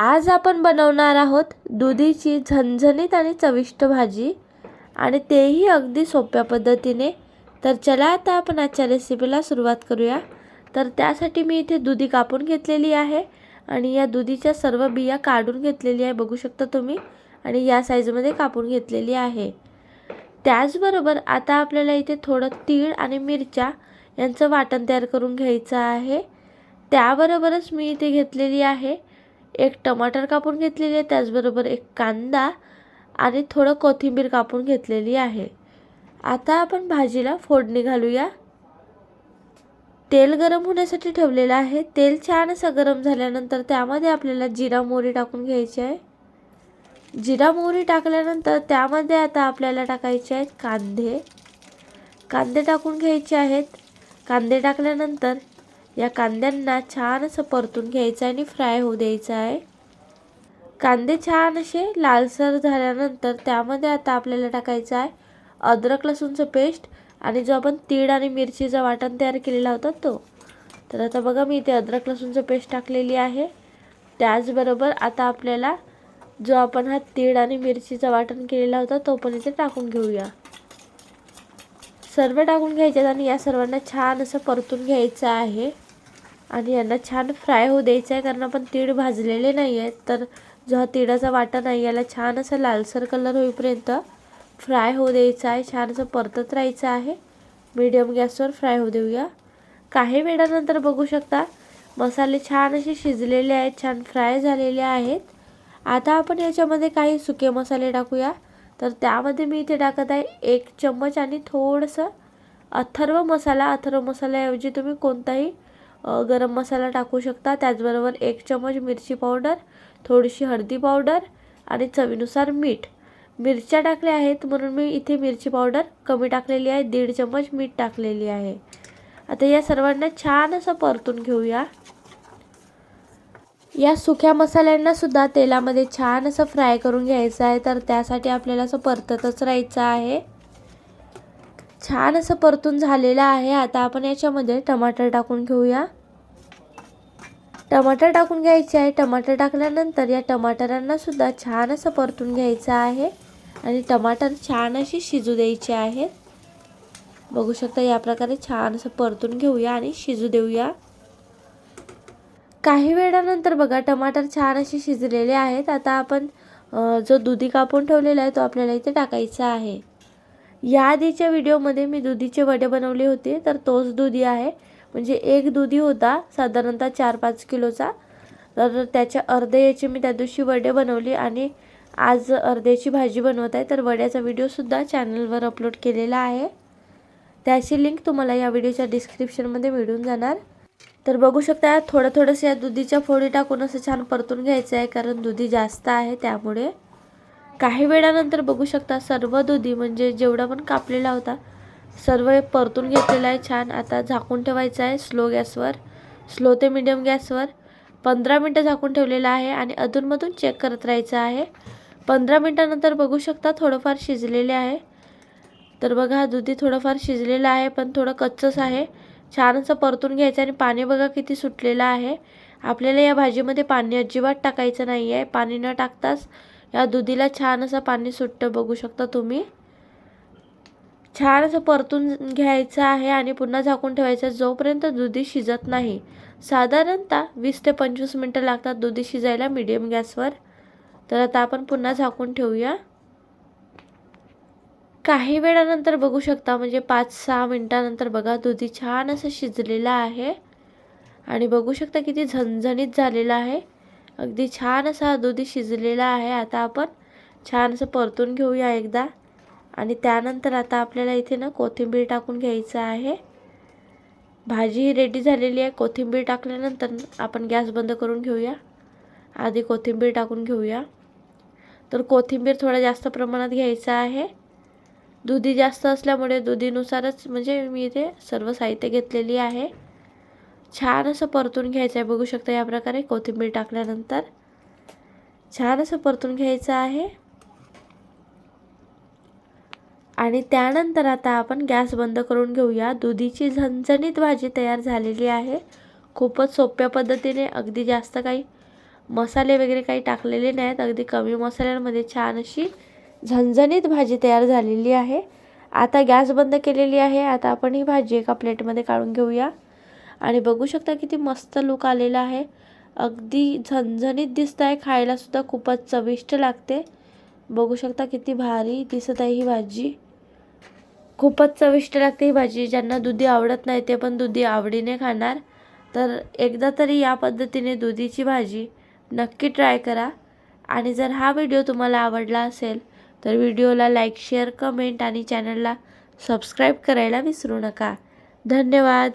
आज आपण बनवणार आहोत दुधीची झणझणीत आणि चविष्ट भाजी. आणि तेही अगदी सोप्या पद्धतीने. तर चला आता आपण आजच्या रेसिपीला सुरुवात करूया. तर त्यासाठी मी इथे दुधी कापून घेतलेली आहे. आणि या दुधीच्या सर्व बिया काढून घेतलेली आहे बघू शकता तुम्ही. आणि या साईजमध्ये कापून घेतलेली आहे. त्याचबरोबर आता आपल्याला इथे थोडं तीळ आणि मिरच्या यांचं वाटण तयार करून घ्यायचं आहे. त्याबरोबरच मी इथे घेतलेली आहे एक टमाटर कापून घेतलेली आहे त्याचबरोबर एक कांदा आणि थोडं कोथिंबीर कापून घेतलेली आहे. आता आपण भाजीला फोडणी घालूया. तेल गरम होण्यासाठी ठेवलेलं आहे. तेल छान असं गरम झाल्यानंतर त्यामध्ये आपल्याला जिरा मोहरी टाकून घ्यायची आहे. जिरा मोहरी टाकल्यानंतर त्यामध्ये आता आपल्याला टाकायचे आहेत कांदे. कांदे टाकून घ्यायचे आहेत. कांदे टाकल्यानंतर या कांद्यांना छान असं परतून घ्यायचं आहे आणि फ्राय होऊ द्यायचं आहे. कांदे छान असे लालसर झाल्यानंतर त्यामध्ये आता आपल्याला टाकायचं आहे अद्रक लसूणचं पेस्ट आणि जो आपण तीळ आणि मिरचीचा वाटण तयार केलेला होता तो. तर आता बघा मी इथे अद्रक लसूणचं पेस्ट टाकलेली आहे. त्याचबरोबर आता आपल्याला जो आपण हा तीळ आणि मिरचीचा वाटण केलेला होता तो पण इथे टाकून घेऊया. सर्व टाकून घ्यायचे आणि या सर्वांना छान असं परतून घ्यायचं आहे. आणि यांना छान फ्राय होऊ द्यायचं आहे कारण आपण तीळ भाजलेले नाही आहेत तर जो हा तिळाचा वाटा नाही याला छान असा लालसर कलर होईपर्यंत फ्राय होऊ द्यायचा आहे छान असं परतत राहायचं आहे. मीडियम गॅसवर फ्राय होऊ देऊया. काही वेळानंतर बघू शकता मसाले छान असे शिजलेले आहेत छान फ्राय झालेले आहेत. आता आपण याच्यामध्ये काही सुके मसाले टाकूया. तर त्यामध्ये मी इथे टाकत आहे एक चम्मच आणि थोडंसं अथर्व मसाला. अथर्व मसाल्याऐवजी तुम्ही कोणताही गरम मसाला टाकू शकता. त्याचबरोबर एक चम्मच मिरची पावडर थोडीशी हळदी पावडर आणि चवीनुसार मीठ. मिरच्या टाकल्या आहेत म्हणून मी इथे मिरची पावडर कमी टाकलेली आहे. दीड चम्मच मीठ टाकलेली आहे. आता या सर्वांना छान असं परतून घेऊया. या सुक्या मसाल्यांना सुद्धा तेलामध्ये छान असं फ्राय करून घ्यायचं आहे. तर त्यासाठी आपल्याला असं परततच राहायचं आहे. छान असं परतून झालेलं आहे. आता आपण याच्यामध्ये टमाटर टाकून घेऊया. टमाटर टाकून घ्यायचे आहे. टमाटर टाकल्यानंतर या टमाटरांनासुद्धा छान असं परतून घ्यायचं आहे. आणि टमाटर छान अशी शिजू द्यायचे आहेत. बघू शकता या प्रकारे छान असं परतून घेऊया आणि शिजू देऊया. काही वेळानंतर बघा टमाटर छान असे शिजलेले आहेत. आता आपण जो दुधी कापून ठेवलेला आहे तो आपल्याला इथे टाकायचा आहे. या आधीच्या व्हिडिओमध्ये मी दुधीचे वडे बनवले होते तर तोच दुधी आहे. म्हणजे एक दुधी होता साधारणतः चार पाच किलोचा. तर त्याच्या अर्धे याचे मी त्या दिवशी वडे बनवली आणि आज अर्ध्याची भाजी बनवत आहे. तर वड्याचा व्हिडिओसुद्धा चॅनलवर अपलोड केलेला आहे. त्याची लिंक तुम्हाला या व्हिडिओच्या डिस्क्रिप्शनमध्ये मिळून जाणार. तर बघू शकता थोडं थोडंसं या दुधीच्या फोडी टाकून असं छान परतून घ्यायचं आहे कारण दुधी जास्त आहे त्यामुळे. काही वेळानंतर बघू शकता सर्व दुधी म्हणजे जेवढा पण कापलेला होता सर्व परतून घेतलेला आहे छान. आता झाकून ठेवायचं आहे स्लो गॅसवर स्लो ते मिडियम गॅसवर. पंधरा मिनटं झाकून ठेवलेलं आहे आणि अधूनमधून चेक करत राहायचं आहे. पंधरा मिनटानंतर बघू शकता थोडंफार शिजलेले आहे. तर बघा दुधी थोडंफार शिजलेलं आहे पण थोडं कच्चंच आहे. छान असं परतून घ्यायचं आणि पाणी बघा किती सुटलेलं आहे. आपल्याला या भाजीमध्ये पाणी अजिबात टाकायचं नाही आहे पाणी न टाकताच या दुधीला छान असं पाणी सुट्टं बघू शकता तुम्ही. छान असं परतून घ्यायचं आहे आणि पुन्हा झाकून ठेवायचं जोपर्यंत दुधी शिजत नाही. साधारणतः वीस ते पंचवीस मिनटं लागतात दुधी शिजायला मिडियम गॅसवर. तर आता आपण पुन्हा झाकून ठेवूया. काही वेळानंतर बघू शकता म्हणजे पाच सहा मिनटानंतर बघा दुधी छान असं शिजलेलं आहे. आणि बघू शकता किती झणझणीत झालेलं आहे. अगदी छान असा दुधी शिजलेला आहे. आता आपण छान असं परतून घेऊया एकदा. आणि त्यानंतर आता आपल्याला इथे ना कोथिंबीर टाकून घ्यायचं आहे. भाजी ही रेडी झालेली आहे. कोथिंबीर टाकल्यानंतर आपण गॅस बंद करून घेऊया. आधी कोथिंबीर टाकून घेऊया. तर कोथिंबीर थोडा जास्त प्रमाणात घ्यायचा आहे. दुधी जास्त असल्यामुळे दुधीनुसारच म्हणजे मी इथे सर्व साहित्य घेतलेली आहे. छान असं परतून घ्यायचं आहे. बघू शकता या प्रकारे कोथिंबीर टाकल्यानंतर. छान असं परतून घ्यायचं आहे. आणि त्यानंतर आता आपण गॅस बंद करून घेऊया. दुधीची झणझणीत भाजी तयार झालेली आहे. खूपच सोप्या पद्धतीने अगदी जास्त काही मसाले वगैरे काही टाकलेले नाहीत. अगदी कमी मसाल्यांमध्ये छान अशी झणझणीत भाजी तयार झालेली आहे. आता गॅस बंद केलेली आहे. आता आपण ही भाजी एका प्लेटमध्ये काढून घेऊया. आणि बघू शकता किती मस्त लुक आलेला आहे. अगदी झणझणीत दिसत आहे खायलासुद्धा खूपच चविष्ट लागते. बघू शकता किती भारी दिसत आहे ही भाजी. खूपच चविष्ट लागते ही भाजी. ज्यांना दुधी आवडत नाही ते पण दुधी आवडीने खाणार. तर एकदा तरी या पद्धतीने दुधीची भाजी नक्की ट्राय करा. आणि जर हा व्हिडिओ तुम्हाला आवडला असेल तर व्हिडिओला लाईक शेअर कमेंट आणि चॅनलला सबस्क्राईब करायला विसरू नका. धन्यवाद.